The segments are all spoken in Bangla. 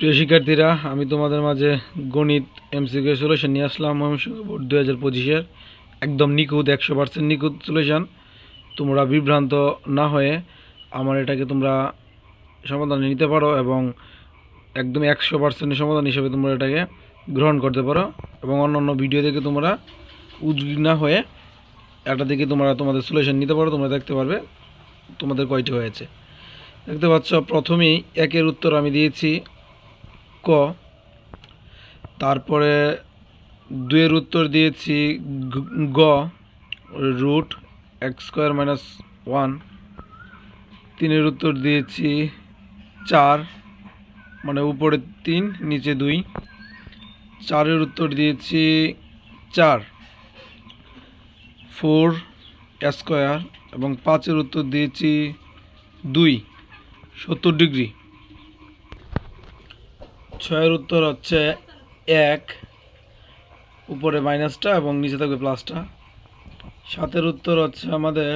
প্রিয় শিক্ষার্থীরা, আমি তোমাদের মাঝে গণিত এমসিকিউ সলিউশন নিয়ে আসলাম। বোর্ড দু হাজার পঁচিশের একদম নিখুঁত, একশো পার্সেন্ট নিখুঁত সলিউশন তোমরা বিভ্রান্ত না হয়ে আমার এটাকে তোমরা সমাধান নিতে পারো এবং একদম একশো পার্সেন্ট সমাধান হিসেবে তোমরা এটাকে গ্রহণ করতে পারো এবং অন্যান্য ভিডিও দেখে তোমরা উদ্গ্রীব না হয়ে এটা দেখে তোমরা তোমাদের সলিউশন নিতে পারো, তোমরা দেখতে পারবে তোমাদের কয়টি হয়েছে। দেখতে পাচ্ছ, প্রথমেই একের উত্তর আমি দিয়েছি। ক। তারপরে দুয়ের উত্তর দিয়েছি গ- root x square minus one. তিনের উত্তর দিয়েছি চার মানে উপরে তিন, নিচে দুই। চারের উত্তর দিয়েছি চার। ফোর স্কোয়ার এবং পাঁচের উত্তর দিয়েছি দুই। সত্তর ডিগ্রি। ছয়ের উত্তর হচ্ছে এক, উপরে মাইনাসটা এবং নিচে থাকবে প্লাসটা। সাতের উত্তর হচ্ছে আমাদের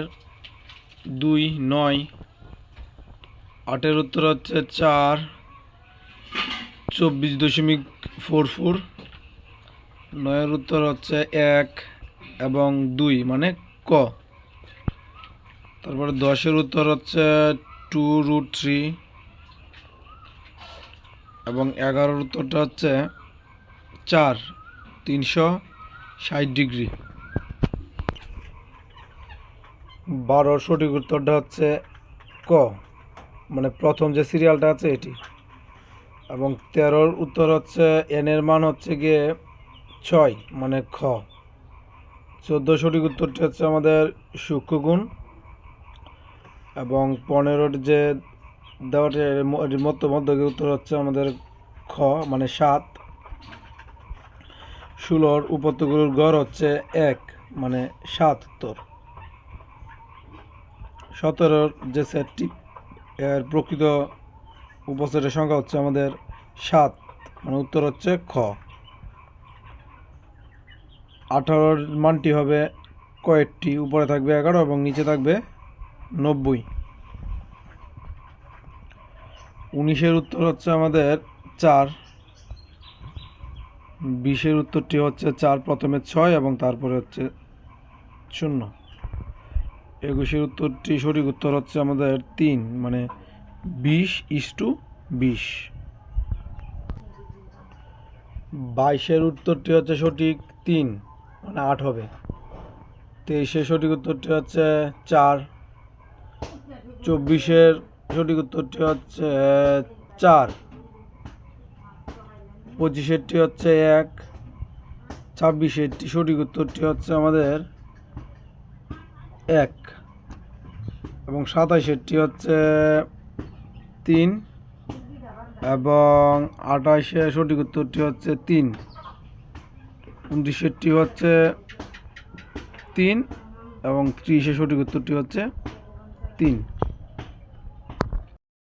দুই, নয়। আটের উত্তর হচ্ছে চার, চব্বিশ দশমিক ফোর ফোর। নয়ের উত্তর হচ্ছে এক এবং দুই মানে ক। তারপরে দশের উত্তর হচ্ছে টু রুট থ্রি এবং এগারোর উত্তরটা হচ্ছে চার, তিনশো ষাট ডিগ্রি। বারোর সঠিক উত্তরটা হচ্ছে ক মানে প্রথম যে সিরিয়ালটা আছে এটি। এবং তেরোর উত্তর হচ্ছে এনের মান হচ্ছে গিয়ে ছয় মানে খ। চোদ্দ সঠিক উত্তরটি হচ্ছে আমাদের সূক্ষ্মগুণ এবং পনেরোর যে দেওয়াটি এর মধ্য মধ্যকে উত্তর হচ্ছে আমাদের খ মানে সাত। ষোলোর উপত্যগুলোর গড় হচ্ছে এক মানে সাত উত্তর। সতেরোর যে সেটটি, এর প্রকৃত উপসেটের সংখ্যা হচ্ছে আমাদের সাত মানে উত্তর হচ্ছে খ। আঠারোর মানটি হবে কয়েকটি, উপরে থাকবে এগারো এবং নিচে থাকবে নব্বই। উনিশের উত্তর হচ্ছে আমাদের চার। বিশের উত্তরটি হচ্ছে চার, প্রথমে ছয় এবং তারপরে হচ্ছে শূন্য। একুশের উত্তরটি সঠিক উত্তর হচ্ছে আমাদের তিন মানে বিশ ইস টু বিশ। বাইশের উত্তরটি হচ্ছে সঠিক তিন মানে আট হবে। তেইশের সঠিক উত্তরটি হচ্ছে চার। চব্বিশের সঠিক উত্তরটি হচ্ছে চার। পঁচিশেরটি হচ্ছে এক, ছাব্বিশেরটি সঠিক উত্তরটি হচ্ছে আমাদের এক। এবং সাতাশেরটি হচ্ছে তিন। এবং আঠাশের সঠিক উত্তরটি হচ্ছে তিন। উনত্রিশেরটি হচ্ছে তিন এবং ত্রিশের সঠিক উত্তরটি হচ্ছে তিন।